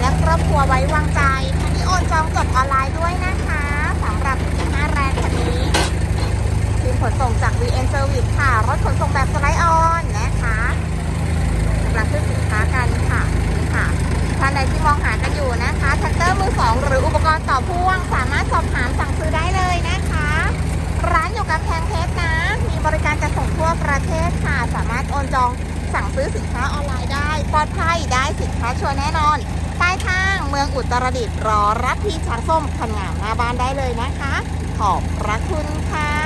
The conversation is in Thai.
และครอบครัวไว้วางใจทันนี้โอนจองจดออนไลน์ด้วยนะคะสำหรับสินค้าแรงคันนี้ทีมขนส่งจาก VN Service ค่ะ รถขนส่งแบบสไลด์ออนนะคะสำหรับซื้อสินค้ากันค่ะนี่ค่ะท่านใดที่มองหากันอยู่นะคะแท็กเตอร์มือสองหรืออุปกรณ์ต่อพ่วง สามารถสอบถามสั่งซื้อได้เลยนะคะ ร้านอยู่กับแพงเพชรนะ มีบริการจัดส่งทั่วประเทศค่ะ สามารถโอนจองสั่งซื้อสินค้าออนไลน์ได้ปลอดภัยได้สินค้าชัวร์แน่นอน มืองอุตรดิตถ์รอรับพี่ช้างส้มคันงามหน้าบ้านได้เลยนะคะ ขอบพระคุณค่ะ